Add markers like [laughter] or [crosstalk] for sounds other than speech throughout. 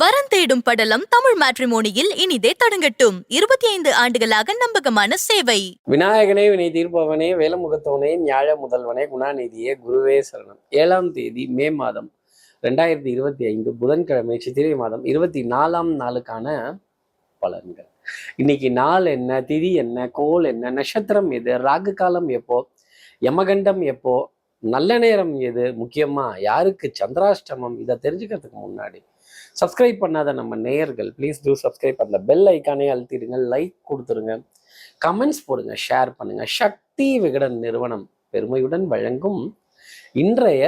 வரன் தேடும் படலம் தமிழ் மேட்ரிமோனியில் இனிதே தொடங்கட்டும். இருபத்தி ஐந்து ஆண்டுகளாக நம்பகமான சேவை. விநாயகனே வினை தீர்ப்பவனே வேலமுகத்தவனே ஞாழ முதல்வனே குணாநிதியே குருவே சரணம். ஏழாம் தேதி மே மாதம் ரெண்டாயிரத்தி இருபத்தி ஐந்து புதன்கிழமை சித்திரை மாதம் இருபத்தி நாலாம் நாளுக்கான பலன்கள். இன்னைக்கு நாள் என்ன திதி என்ன கோல் என்ன நட்சத்திரம் எது ராகு காலம் எப்போ யமகண்டம் எப்போ நல்ல நேரம் எது முக்கியமா யாருக்கு சந்திராஷ்டமம் இதை தெரிஞ்சுக்கிறதுக்கு முன்னாடி சப்ஸ்கிரைப் பண்ணாத நம்ம நேயர்கள் ப்ளீஸ் டூ சப்ஸ்கிரைப் பண்ணல பெல் ஐக்கானே அழுத்திடுங்க லைக் கொடுத்துருங்க. கமெண்ட்ஸ் போடுங்க ஷேர் பண்ணுங்க. சக்தி விகடன் நிறுவனம் பெருமையுடன் வழங்கும் இன்றைய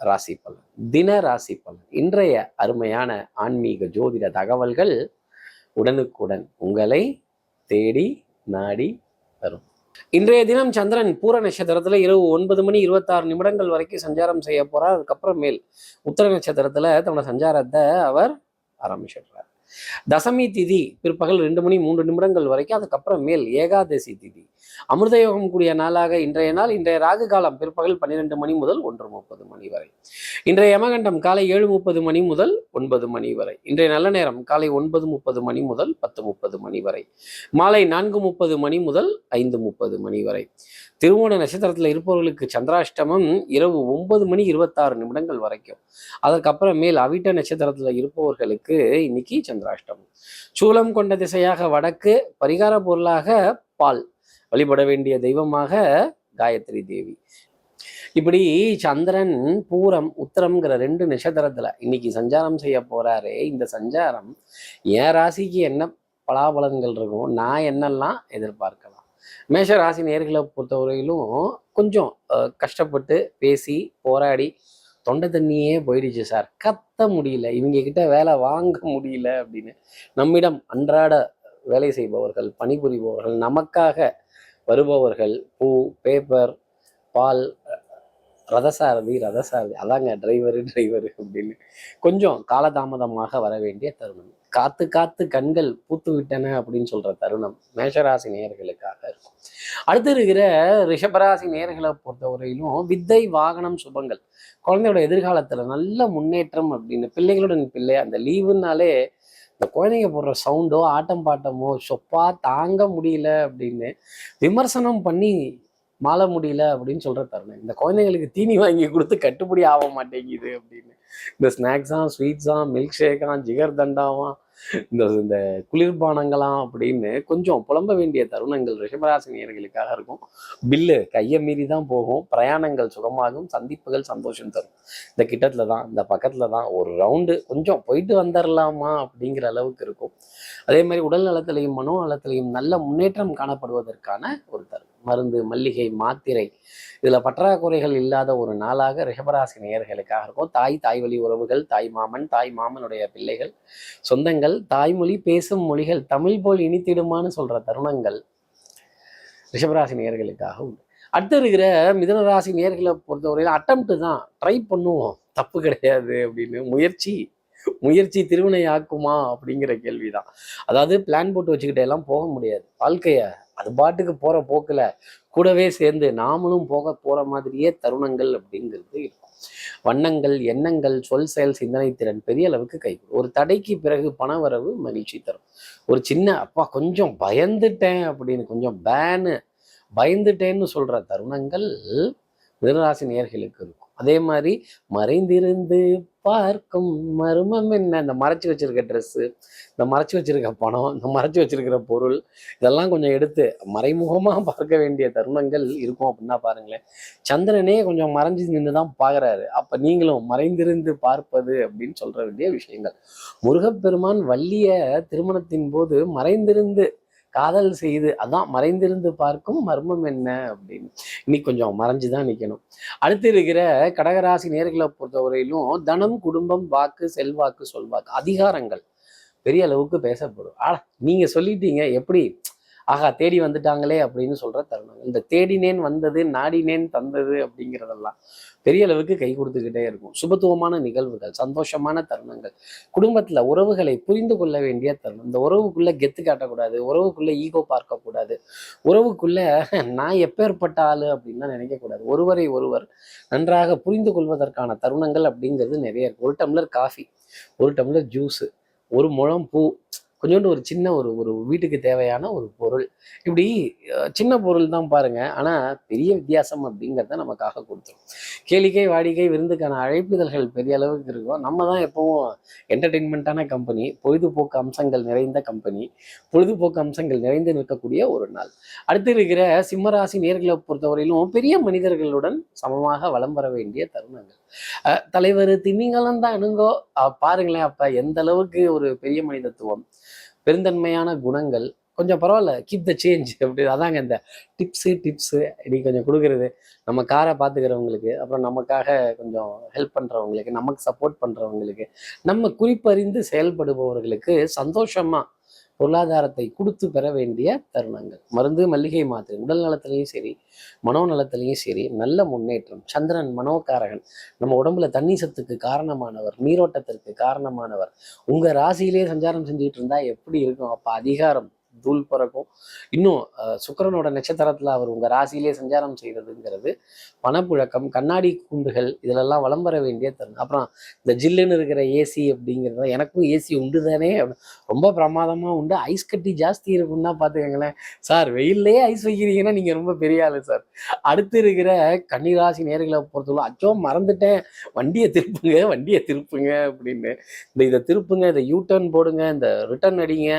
ராசி பலன் தின ராசி பலன். இன்றைய அருமையான ஆன்மீக ஜோதிட தகவல்கள் உடனுக்குடன் உங்களை தேடி நாடி வரும். இன்றைய தினம் சந்திரன் பூர நட்சத்திரத்துல இரவு ஒன்பது மணி இருபத்தாறு நிமிடங்கள் வரைக்கும் சஞ்சாரம் செய்ய போறார். அதுக்கப்புறம் மேல் உத்தர நட்சத்திரத்துல தன்னோட சஞ்சாரத்தை அவர் ஆரம்பிச்சிடுறார். தசமி திதி பிற்பகல் ரெண்டு மணி மூன்று நிமிடங்கள் வரைக்கும் அதுக்கப்புறம் மேல் ஏகாதசி திதி. அமிர்த யோகம் கூடிய நாளாக இன்றைய நாள் இன்றைய ராகு காலம் பிற்பகல் பன்னிரெண்டு மணி முதல் ஒன்று முப்பது மணி வரை. இன்றைய யமகண்டம் காலை ஏழு முப்பது மணி முதல் ஒன்பது மணி வரை. இன்றைய நல்ல நேரம் காலை ஒன்பது முப்பது மணி முதல் பத்து முப்பது மணி வரை. மாலை நான்கு முப்பது மணி முதல் ஐந்து முப்பது மணி வரை. திருவோண நட்சத்திரத்தில் இருப்பவர்களுக்கு சந்திராஷ்டமம் இரவு ஒன்பது மணி இருபத்தாறு நிமிடங்கள் வரைக்கும். அதற்கப்புறம் மேல் அவிட்ட நட்சத்திரத்தில் இருப்பவர்களுக்கு இன்னைக்கு சந்திராஷ்டமம். சூலம் கொண்ட திசையாக வடக்கு பரிகார பொருளாக பால். வழிபட வேண்டிய தெய்வமாக காயத்ரி தேவி. இப்படி சந்திரன் பூரம் உத்தரம்ங்கிற ரெண்டு நட்சத்திரத்துல இன்னைக்கு சஞ்சாரம் செய்ய போறாரு. இந்த சஞ்சாரம் என் ராசிக்கு என்ன பலாபலன்கள் இருக்கும் நான் என்னெல்லாம் எதிர்பார்க்கலாம் மேஷ ராசி நேர்களை பொறுத்தவரையிலும் கொஞ்சம் கஷ்டப்பட்டு பேசி போராடி தொண்டை தண்ணியே போயிடுச்சு சார். கத்த முடியல. இவங்க கிட்ட வேலை வாங்க முடியல அப்படின்னு. நம்மிடம் அன்றாட வேலை செய்பவர்கள் பணிபுரிபவர்கள் நமக்காக வருபவர்கள் பூ பேப்பர் பால் ரதசாரதி ரதசாரதி அதாங்க டிரைவரு டிரைவரு அப்படின்னு கொஞ்சம் காலதாமதமாக வர வேண்டிய தருணம். காத்து காத்து கண்கள் பூத்து விட்டன அப்படின்னு சொல்ற தருணம் மேஷராசி நேயர்களுக்காக இருக்கும். அடுத்து இருக்கிற ரிஷபராசி நேயர்களை பொறுத்தவரையிலும் வித்தை வாகனம் சுபங்கள். குழந்தையோட எதிர்காலத்துல நல்ல முன்னேற்றம் அப்படின்னு பிள்ளைகளுடன் பிள்ளை அந்த லீவுனாலே இந்த குழந்தைங்க போடுற சவுண்டோ ஆட்டம் பாட்டமோ சொப்பா தாங்க முடியல அப்படின்னு விமர்சனம் பண்ணி மாள முடியல அப்படின்னு சொல்ற தருணம். இந்த குழந்தைங்களுக்கு தீனி வாங்கி கொடுத்து கட்டுப்படி ஆக மாட்டேங்குது அப்படின்னு இந்த ஸ்நாக்ஸாம் ஸ்வீட்ஸாம் மில்க் ஷேக்காம் ஜிகர் தண்டாவாம் இந்த இந்த குளிர்பானங்களாம் அப்படின்னு கொஞ்சம் புலம்ப வேண்டிய தருணங்கள் ரிஷபராசினியர்களுக்காக இருக்கும். பில்லு கையை மீறி தான் போகும். பிரயாணங்கள் சுகமாகும். சந்திப்புகள் சந்தோஷம் தரும். இந்த கிட்டத்துல தான் இந்த பக்கத்துல தான் ஒரு ரவுண்டு கொஞ்சம் போயிட்டு வந்துடலாமா அப்படிங்கிற அளவுக்கு இருக்கும். அதே மாதிரி உடல் நலத்திலையும் மனோ நலத்திலையும் நல்ல முன்னேற்றம் காணப்படுவதற்கான ஒரு தருணம். மருந்து மல்லிகை மாத்திரை. இதில் பற்றாக்குறைகள் இல்லாத ஒரு நாளாக ரிஷபராசி நேயர்களுக்காக இருக்கும். தாய் தாய் வழி உறவுகள் தாய் மாமன் தாய் மாமனுடைய பிள்ளைகள் சொந்தங்கள் தாய்மொழி பேசும் மொழிகள் தமிழ் போல் இனித்திடுமான்னு சொல்கிற தருணங்கள் ரிஷபராசி நேயர்களுக்காக உண்டு. அடுத்து இருக்கிற மிதனராசி நேர்களை பொறுத்தவரையில் அட்டம்ப்ட் தான். ட்ரை பண்ணுவோம். தப்பு கிடையாது அப்படின்னு முயற்சி. முயற்சி திருவினை ஆக்குமா அப்படிங்கிற கேள்விதான். அதாவது பிளான் போட்டு வச்சுக்கிட்டே எல்லாம் போக முடியாது. வாழ்க்கைய அது பாட்டுக்கு போற போக்குல கூடவே சேர்ந்து நாமளும் போக போற மாதிரியே தருணங்கள் அப்படிங்கிறது இருக்கும். வண்ணங்கள் எண்ணங்கள் சொல் செயல் சிந்தனை திறன் பெரிய அளவுக்கு கை ஒரு தடைக்கு பிறகு பணவரவு மகிழ்ச்சி தரும். ஒரு சின்ன அப்பா கொஞ்சம் பயந்துட்டேன் அப்படின்னு கொஞ்சம் பேனு பயந்துட்டேன்னு சொல்ற தருணங்கள் மிதராசி நேர்களுக்கு இருக்கும். அதே மாதிரி மறைந்திருந்து பார்க்கும் மர்மம் என்ன? இந்த மறைச்சி வச்சிருக்க ட்ரெஸ்ஸு இந்த மறைச்சி வச்சிருக்க பணம் இந்த மறைச்சி வச்சிருக்கிற பொருள் இதெல்லாம் கொஞ்சம் எடுத்து மறைமுகமாக [laughs] பார்க்க வேண்டிய தருணங்கள் இருக்கும் அப்படின்னா பாருங்களேன். சந்திரனே கொஞ்சம் மறைஞ்சு நின்று தான் பார்க்குறாரு அப்போ நீங்களும் மறைந்திருந்து பார்ப்பது அப்படின்னு சொல்ற வேண்டிய விஷயங்கள். முருகப்பெருமான் வள்ளிய திருமணத்தின் போது மறைந்திருந்து காதல் செய்து அதான் மறைந்திருந்து பார்க்கும் மர்மம் என்ன அப்படின்னு. இன்னைக்கு கொஞ்சம் மறைஞ்சு தான் நிற்கணும் அடுத்து இருக்கிற கடகராசி நேர்களை பொறுத்தவரையிலும் தனம் குடும்பம் வாக்கு செல்வாக்கு சொல்வாக்கு அதிகாரங்கள் பெரிய அளவுக்கு பேசப்படும். ஆ நீங்க சொல்லிட்டீங்க எப்படி? ஆகா தேடி வந்துட்டாங்களே அப்படின்னு சொல்ற தருணம் இந்த தேடினேன் வந்தது நாடினேன் தந்தது அப்படிங்கிறதெல்லாம் பெரிய அளவுக்கு கை கொடுத்துக்கிட்டே இருக்கும். சுபத்துவமான நிகழ்வுகள் சந்தோஷமான தருணங்கள் குடும்பத்துல உறவுகளை புரிந்து கொள்ள வேண்டிய தருணம். இந்த உறவுக்குள்ள கெத்து காட்டக்கூடாது உறவுக்குள்ள ஈகோ பார்க்கக்கூடாது உறவுக்குள்ள நான் எப்பேற்பட்ட ஆளு அப்படின்லாம் நினைக்கக்கூடாது. ஒருவரை ஒருவர் நன்றாக புரிந்து கொள்வதற்கான தருணங்கள் அப்படிங்கிறது நிறைய இருக்கு. ஒரு டம்ளர் காஃபி ஒரு டம்ளர் ஜூஸு ஒரு முழம் பூ கொஞ்சோண்டு ஒரு சின்ன ஒரு ஒரு வீட்டுக்கு தேவையான ஒரு பொருள். இப்படி சின்ன பொருள் தான் பாருங்க. ஆனா பெரிய வித்தியாசம் அப்படிங்கிறத நமக்காக கொடுத்துரும் கேளிக்கை வாடிக்கை விருந்துக்கான அழைப்புதல்கள் பெரிய அளவுக்கு இருக்கும். நம்ம தான் எப்பவும் என்டர்டெயின்மெண்ட்டான கம்பெனி பொழுதுபோக்கு அம்சங்கள் நிறைந்த கம்பெனி பொழுதுபோக்கு அம்சங்கள் நிறைந்து நிற்கக்கூடிய ஒரு நாள். அடுத்து இருக்கிற சிம்மராசி நேர்களை பொறுத்தவரையிலும் பெரிய மனிதர்களுடன் சமமாக வலம் வர வேண்டிய தருணங்கள். தலைவர் திமிங்கலம் தான் அணுங்கோ பாருங்களேன் அப்ப எந்த அளவுக்கு ஒரு பெரிய மனிதத்துவம் பெருந்தன்மையான குணங்கள் கொஞ்சம் பரவாயில்ல கீப் த சேஞ்ச் அப்படி அதாங்க இந்த டிப்ஸு டிப்ஸு நீ கொஞ்சம் கொடுக்குறது. நம்ம காரை பார்த்துக்கிறவங்களுக்கு அப்புறம் நமக்காக கொஞ்சம் ஹெல்ப் பண்ணுறவங்களுக்கு நமக்கு சப்போர்ட் பண்ணுறவங்களுக்கு நம்ம குறிப்பறிந்து செயல்படுபவர்களுக்கு சந்தோஷமா பொருளாதாரத்தை கொடுத்து பெற வேண்டிய தருணங்கள். மருந்து மல்லிகை மாத்திரை உடல் நலத்திலையும் சரி மனோநலத்திலையும் சரி நல்ல முன்னேற்றம். சந்திரன் மனோகாரகன். நம்ம உடம்புல தண்ணி சத்துக்கு காரணமானவர் நீரோட்டத்திற்கு காரணமானவர். உங்க ராசியிலே சஞ்சாரம் செஞ்சுட்டு இருந்தா எப்படி இருக்கும்? அப்ப அதிகாரம் தூள் பறக்கும். இன்னும் சுக்கரனோட நட்சத்திரத்தில் நட்சத்திரத்துல அவர் உங்க ராசியிலே சஞ்சாரம் செய்கிறதுங்கிறது பணப்புழக்கம் கண்ணாடி கூண்டுகள் இதிலெல்லாம் வளம் வர வேண்டிய தருணம். அப்புறம் இந்த ஜில்லுன்னு இருக்கிற ஏசி அப்படிங்கிறது எனக்கும் ஏசி உண்டு தானே ரொம்ப பிரமாதமா உண்டு. ஐஸ் கட்டி ஜாஸ்தி இருக்குன்னா பார்த்துக்கங்களேன் சார் வெயில்லையே ஐஸ் வைக்கிறீங்கன்னா நீங்க ரொம்ப பெரிய ஆள் சார். அடுத்து இருக்கிற கன்னிராசி நேர்களை பொறுத்தவரை அச்சோ மறந்துட்டேன். வண்டியை திருப்புங்க வண்டியை திருப்புங்க அப்படின்னு. இந்த இதை திருப்புங்க இதை யூ டர்ன் போடுங்க இந்த ரிட்டர்ன் அடிங்க.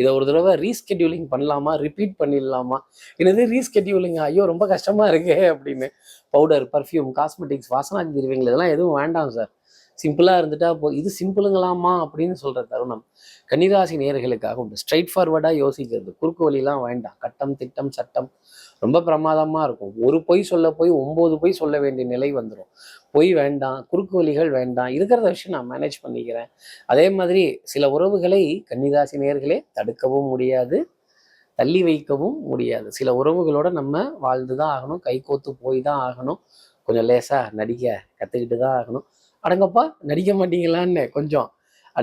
இதை ஒரு தடவை ரீஸ்கெடியூலிங் பண்ணலாமா? ரிப்பீட் பண்ணிடலாமா? என்னது ரீஸ்கெடியூலிங் ஐயோ ரொம்ப கஷ்டமா இருக்கே அப்படின்னு பவுடர் பர்ஃப்யூம் காஸ்மெட்டிக்ஸ் வாசனாதி திருவிங்கள் இதெல்லாம் எதுவும் வேண்டாம் சார் சிம்பிளாக இருந்துட்டா போ இது சிம்பிளுங்களாமா அப்படின்னு சொல்கிற தருணம். கன்னிராசி நேர்களுக்காக உண்டு. ஸ்ட்ரைட் ஃபார்வர்டாக யோசிக்கிறது. குறுக்கு வழிலாம் வேண்டாம். கட்டம் திட்டம் சட்டம் ரொம்ப பிரமாதமாக இருக்கும். ஒரு பொய் சொல்ல போய் ஒம்பது பொய் சொல்ல வேண்டிய நிலை வந்துடும் பொய் வேண்டாம். குறுக்கு வழிகள் வேண்டாம். இருக்கிறத விஷயம் நான் மேனேஜ் பண்ணிக்கிறேன். அதே மாதிரி சில உறவுகளை கன்னிராசி நேயர்களே தடுக்கவும் முடியாது. தள்ளி வைக்கவும் முடியாது. சில உறவுகளோட நம்ம வாழ்ந்து தான் ஆகணும். கைகோத்து போய் தான் ஆகணும். கொஞ்சம் லேசாக நடிக்க கற்றுக்கிட்டு தான் ஆகணும். அடங்கப்பா நடிக்க மாட்டீங்களான்னு கொஞ்சம்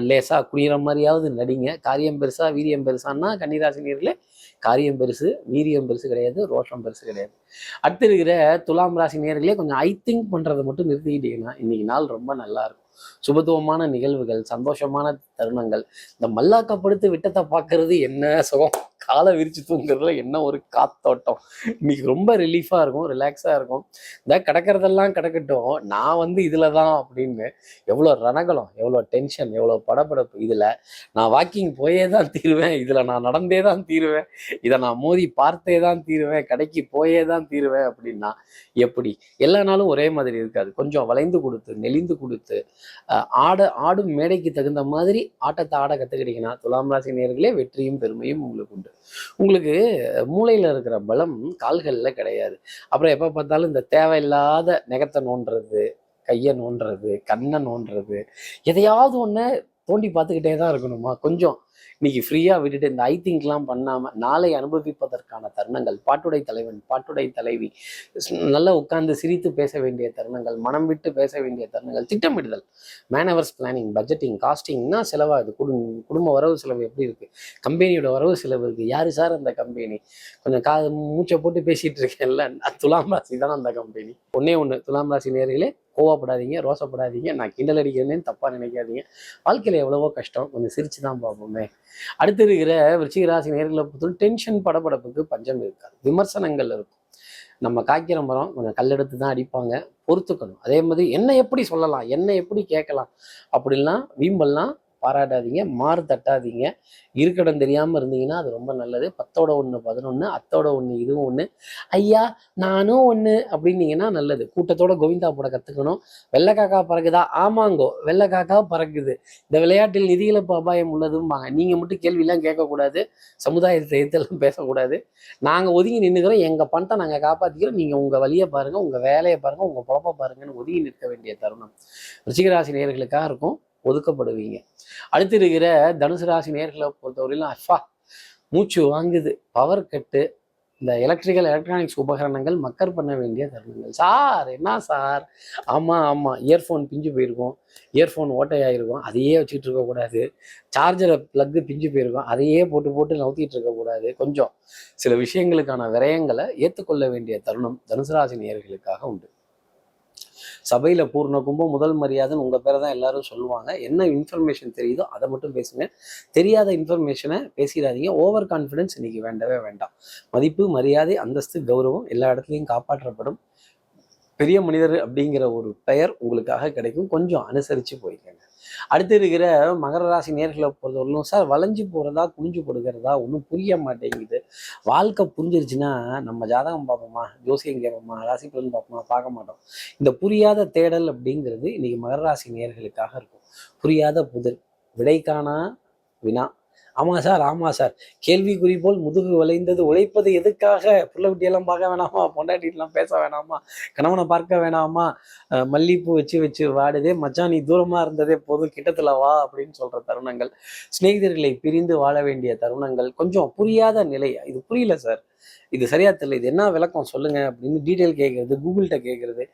லேசாக லேசா மாதிரியாவது நடிங்க. காரியம் பெருசா வீரியம் பெருசான்னா கன்னிராசி நேர்களே காரியம் பெருசு வீரியம் பெருசு கிடையாது ரோஷம் பெருசு கிடையாது. அடுத்து இருக்கிற துலாம் ராசி நேர்களே கொஞ்சம் ஐ திங்க் பண்ணுறதை மட்டும் நிறுத்திக்கிட்டீங்கன்னா இன்னைக்கு நாள் ரொம்ப நல்லா இருக்கும். சுபத்துவமான நிகழ்வுகள் சந்தோஷமான தருணங்கள். இந்த மல்லாக்கப்படுத்து விட்டத்தை பார்க்கறது என்ன சுகம்? காலை விரிச்சு தூங்குறதுல என்ன ஒரு காத்தோட்டம்? இன்னைக்கு ரொம்ப ரிலீஃபாக இருக்கும் ரிலாக்ஸாக இருக்கும். இந்த கிடக்கிறதெல்லாம் கிடக்கட்டும் நான் வந்து இதில் தான் அப்படின்னு எவ்வளோ ரணகலம் எவ்வளோ டென்ஷன் எவ்வளோ படபடப்பு இதில் நான் வாக்கிங் போயே தான் தீருவேன் இதில் நான் நடந்தே தான் தீருவேன் இதை நான் மோதி பார்த்தே தான் தீருவேன் கடைக்கு போயே தான் தீருவேன் அப்படின்னா எப்படி? எல்லா நாளும் ஒரே மாதிரி இருக்காது. கொஞ்சம் வளைந்து கொடுத்து நெளிந்து கொடுத்து ஆட ஆடும் மேடைக்கு தகுந்த மாதிரி ஆட்டத்தை ஆட கத்துக்கிட்டீங்கன்னா துலாம் ராசி நேர்களே வெற்றியும் பெருமையும் உங்களுக்கு உண்டு. உங்களுக்கு மூளையில இருக்கிற பலம் கால்கள்ல கிடையாது. அப்புறம் எப்ப பார்த்தாலும் இந்த தேவையில்லாத நெகத்தை நோண்டுறது கையை நோண்டுறது கண்ணை நோண்டுறது எதையாவது ஒண்ணு தோண்டி பார்த்துக்கிட்டே தான் இருக்கணுமா? கொஞ்சம் இன்னைக்கு ஃப்ரீயாக விட்டுட்டு இந்த ஐ திங்க்லாம் பண்ணாமல் நாளை அனுபவிப்பதற்கான தருணங்கள் பாட்டுடை தலைவன் பாட்டுடை தலைவி நல்லா உட்கார்ந்து சிரித்து பேச வேண்டிய தருணங்கள் மனம் விட்டு பேச வேண்டிய தருணங்கள் திட்டமிடுதல் மேனவர்ஸ் பிளானிங் பட்ஜெட்டிங் காஸ்டிங்னா செலவாகுது குடும் குடும்ப வரவு செலவு எப்படி இருக்குது கம்பெனியோட வரவு செலவு இருக்குது யார் சார் அந்த கம்பெனி கொஞ்சம் கா மூச்சை போட்டு பேசிகிட்டு இருக்கேன்ல. நான் துலாம் ராசி தான் அந்த கம்பெனி ஒன்றே ஒன்று துலாம் ராசி நேர்களே கோவப்படாதீங்க ரோசப்படாதீங்க. நான் கிண்டல் அடிக்கிறேன்னு தப்பா நினைக்காதீங்க. வாழ்க்கையில எவ்வளவோ கஷ்டம். கொஞ்சம் சிரிச்சு தான் பார்ப்போமே. அடுத்து இருக்கிற விருச்சிக ராசி நேர்களை பொறுத்தவரை டென்ஷன் படபடப்புக்கு பஞ்சம் இருக்காது. விமர்சனங்கள் இருக்கும். நம்ம காய்க்கிற மரம் கொஞ்சம் கல்லெடுத்து தான் அடிப்பாங்க. பொறுத்துக்கணும். அதே மாதிரி என்ன எப்படி சொல்லலாம்? என்ன எப்படி கேட்கலாம்? அப்படின்லாம் வீம்பல்லாம் பாராட்டாதீங்க மாறு தட்டாதீங்க. இருக்கடம் தெரியாமல் இருந்தீங்கன்னா அது ரொம்ப நல்லது. பத்தோட ஒன்று பதினொன்று அத்தோட ஒன்று இதுவும் ஒன்று ஐயா நானும் ஒன்று அப்படின்னீங்கன்னா நல்லது. கூட்டத்தோட கோவிந்தா போட கற்றுக்கணும் வெள்ளை காக்கா பறக்குதா? ஆமாங்கோ வெள்ளைக்காக்கா பறக்குது. இந்த விளையாட்டில் நிதியிழப்பு அபாயம் உள்ளதும்பாங்க. நீங்கள் மட்டும் கேள்வியெல்லாம் கேட்கக்கூடாது. சமுதாயத்தை எதிர்த்தெல்லாம் பேசக்கூடாது. நாங்கள் ஒதுங்கி நின்றுக்கிறோம் எங்கள் பணத்தை நாங்கள் காப்பாற்றிக்கிறோம் நீங்கள் உங்கள் வழியை பாருங்கள் உங்கள் வேலையை பாருங்கள் உங்கள் பொழப்பை பாருங்கன்னு ஒதுங்கி நிற்க வேண்டிய தருணம். ரிச்சிகராசி நேர்களுக்காக இருக்கும். ஒதுக்கப்படுவீங்க. அடுத்து இருக்கிற தனுசு ராசி நேர்களை பொறுத்தவரையிலும் அஃபா மூச்சு வாங்குது. பவர் கட்டு இந்த எலக்ட்ரிக்கல் எலக்ட்ரானிக்ஸ் உபகரணங்கள் மக்கர் பண்ண வேண்டிய தருணங்கள். சார் என்ன சார் ஆமாம் ஆமாம் இயர்ஃபோன் பிஞ்சு போயிருக்கும். இயர்ஃபோன் ஓட்டையாயிருக்கும். அதையே வச்சுட்டு இருக்கக்கூடாது. சார்ஜரை ப்ளக்கு பிஞ்சு போயிருக்கும். அதையே போட்டு போட்டு நவுத்திட்டு இருக்கக்கூடாது. கொஞ்சம் சில விஷயங்களுக்கான விரயங்களை ஏற்றுக்கொள்ள வேண்டிய தருணம் தனுசு ராசி நேர்களுக்காக உண்டு. சபையில் பூர்ண கும்பம் முதல் மரியாதைன்னு உங்கள் பேரை தான் எல்லாரும் சொல்லுவாங்க. என்ன இன்ஃபர்மேஷன் தெரியுதோ அதை மட்டும் பேசுங்க. தெரியாத இன்ஃபர்மேஷனை பேசிடாதீங்க. ஓவர் கான்ஃபிடன்ஸ் இன்னைக்கு வேண்டவே வேண்டாம். மதிப்பு மரியாதை அந்தஸ்து கௌரவம் எல்லா இடத்துலையும் காப்பாற்றப்படும். பெரிய மனிதர் அப்படிங்கிற ஒரு பெயர் உங்களுக்காக கிடைக்கும். கொஞ்சம் அனுசரித்து போய்க்கங்க. அடுத்து இருக்கிற மகர ராசி நேர்களை பொறுத்தவரையிலும் சார் வளைஞ்சு போகிறதா குனிஞ்சு கொடுக்கறதா ஒன்றும் புரிய மாட்டேங்குது. வாழ்க்கை புரிஞ்சிருச்சுன்னா நம்ம ஜாதகம் பார்ப்போமா? ஜோசியம் கேட்போமா? ராசி பலன் பார்ப்போமா? பார்க்க மாட்டோம். இந்த புரியாத தேடல் அப்படிங்கிறது இன்னைக்கு மகர ராசி நேர்களுக்காக இருக்கும். புரியாத புதிர். விடைக்கானா வினா. ஆமாம் சார் ஆமாம் சார். கேள்விக்குறி போல் முதுகு வளைந்தது உழைப்பது எதுக்காக? புள்ளவட்டியெல்லாம் பார்க்க வேணாமா? பொண்டாட்டிலாம் பேச வேணாமா? கணவனை பார்க்க வேணாமா? மல்லிகைப்பூ மல்லிப்பூ வச்சு வச்சு வாடுதே. மச்சான் நீ தூரமாக இருந்ததே போதும். கிட்டத்தில் வா அப்படின்னு சொல்கிற தருணங்கள். சிநேகிதர்களை பிரிந்து வாழ வேண்டிய தருணங்கள். கொஞ்சம் புரியாத நிலை. இது புரியல சார். இது சரியா தெரியல. இது என்ன விளக்கம்? சொல்லுங்க அப்படின்னு டீட்டெயில் கேட்கறது கூகுள்கிட்ட கேட்கறது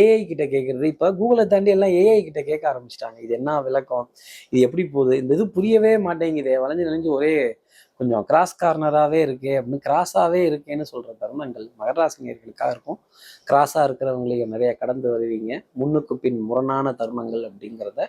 ஏஐ கிட்ட கேட்கறது இப்போ கூகுளை தாண்டி எல்லாம் ஏஐ கிட்ட கேட்க ஆரம்பிச்சிட்டாங்க. இது என்ன விளக்கம்? இது எப்படி போகுது? இந்த இது புரியவே மாட்டேங்குதே. வளைஞ்சு நெளிஞ்சு ஒரே கொஞ்சம் கிராஸ் கார்னராகவே இருக்கே அப்படின்னு கிராஸாகவே இருக்கேன்னு சொல்கிற தருணங்கள் மகராசினியர்களுக்காக இருக்கும். கிராஸாக இருக்கிறவங்களையும் நிறைய கடந்து வருவீங்க. முன்னுக்கு பின் முரணான தருணங்கள் அப்படிங்கிறத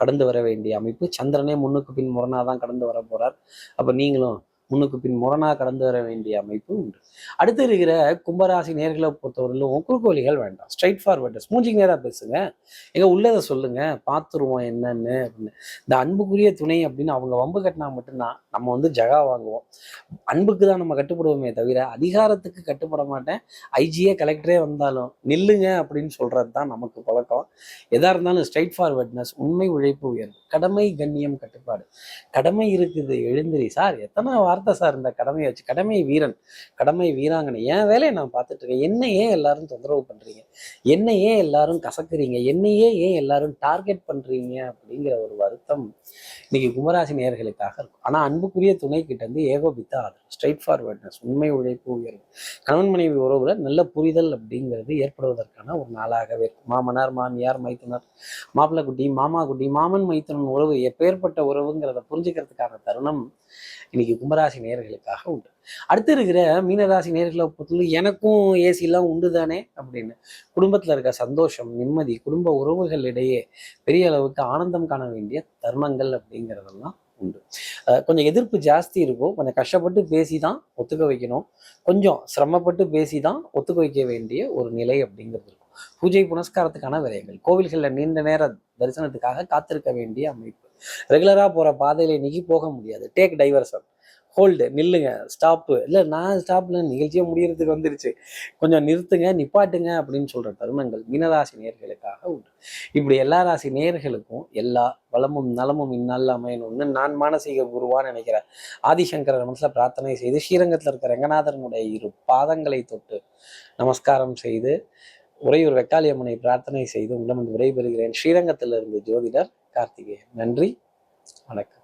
கடந்து வர வேண்டிய அமைப்பு. சந்திரனே முன்னுக்கு பின் முரணாக தான் கடந்து வர போகிறார் அப்போ நீங்களும் முன்னுக்கு பின் முரணாக கடந்து வர வேண்டிய அமைப்பு உண்டு. அடுத்து இருக்கிற கும்பராசி நேர்களை பொறுத்தவரையிலும் குறுக்கோலிகள் வேண்டாம். ஸ்ட்ரைட் ஃபார்வர்டு மூஞ்சிக்கு நேராக பேசுங்க. எங்க உள்ளதை சொல்லுங்க. பார்த்துருவோம் என்னன்னு அப்படின்னு. இந்த அன்புக்குரிய துணை அப்படின்னு அவங்க வம்பு கட்டினா மட்டும்தான் நம்ம வந்து ஜகா வாங்குவோம். அன்புக்கு தான் நம்ம கட்டுப்படுவோமே தவிர அதிகாரத்துக்கு கட்டுப்பட மாட்டேன். ஐஜியே கலெக்டரே வந்தாலும் நில்லுங்க அப்படின்னு சொல்றது தான் நமக்கு பழக்கம். எதா இருந்தாலும் ஸ்ட்ரைட் ஃபார்வர்ட்னஸ் உண்மை உழைப்பு உயர்வு கடமை கண்ணியம் கட்டுப்பாடு. கடமை இருக்குது. எழுந்திரி சார். எத்தனை வார்த்தை சார் இந்த கடமையை வச்சு கடமை வீரன் கடமை வீராங்கனை. என் வேலையை நான் பார்த்துட்டு இருக்கேன். என்ன ஏன் எல்லாரும் தொந்தரவு பண்றீங்க? என்ன ஏன் எல்லாரும் கசக்குறீங்க? என்னையே ஏன் எல்லாரும் டார்கெட் பண்றீங்க? அப்படிங்கிற ஒரு வருத்தம் இன்னைக்கு கும்பராசி நேர்களுக்காக இருக்கும். ஆனா அன்புக்குரிய துணை கிட்ட இருந்து ஏகோபித்த ஆதரவு ஸ்ட்ரைட் ஃபார்வர்ட்னஸ் உண்மை உழைப்பு உயர்வு கணவன் மனைவி உறவுல நல்ல புரிதல் அப்படிங்கிறது ஏற்படுவதற்கான ஒரு நாளாகவே இருக்கும். மாமனார் மாமியார் மைத்துனர் மாப்பிள்ளை குட்டி மாமா குட்டி மாமன் மைத்துனன் உறவு எப்பேற்பட்ட உறவுங்கிறத புரிஞ்சுக்கிறதுக்கான தருணம் இன்னைக்கு கும்பராசி நேர்களுக்காக உண்டு. அடுத்து இருக்கிற மீனராசி நேர்களை பொறுத்தவரை எனக்கும் ஏசிலாம் உண்டு தானே அப்படின்னு. குடும்பத்தில் இருக்க சந்தோஷம் நிம்மதி குடும்ப உறவுகளிடையே பெரிய அளவுக்கு ஆனந்தம் காண வேண்டிய தருணங்கள் அப்படிங்கிறதெல்லாம் உண்டு. கொஞ்சம் எதிர்ப்பு ஜாஸ்தி இருக்கும். கொஞ்சம் கஷ்டப்பட்டு பேசி தான் ஒத்துக்க வைக்கணும். கொஞ்சம் சிரமப்பட்டு பேசி தான் ஒத்துக்க வைக்க வேண்டிய ஒரு நிலை அப்படிங்கிறது இருக்கும். பூஜை புனஸ்காரத்துக்கான விரயங்கள் கோவில்களில் நீண்ட நேர தரிசனத்துக்காக காத்திருக்க வேண்டிய அமைப்பு. ரெகுலராக போகிற பாதையில இன்னைக்கு போக முடியாது. டேக் டைவர்சன் ஹோல்டு நில்லுங்க. ஸ்டாப்பு இல்லை நான் ஸ்டாப்ல நிகழ்ச்சியே முடியறதுக்கு வந்துருச்சு. கொஞ்சம் நிறுத்துங்க நிப்பாட்டுங்க அப்படின்னு சொல்கிற தருணங்கள் மீனராசி நேர்களுக்காக உண்டு. இப்படி எல்லா ராசி நேர்களுக்கும் எல்லா வளமும் நலமும் இந்நாளில் அமையணும்னு நான் மானசீக குருவான்னு நினைக்கிறேன். ஆதிசங்கர மனசில் பிரார்த்தனை செய்து ஸ்ரீரங்கத்தில் இருக்கிற ரங்கநாதனுடைய இரு பாதங்களை தொட்டு நமஸ்காரம் செய்து உறையூர் வெக்காளியம்மனை பிரார்த்தனை செய்து உங்களிடம் விடைபெறுகிறேன். ஸ்ரீரங்கத்திலிருந்து ஜோதிடர் கார்த்திகேயன். நன்றி. வணக்கம்.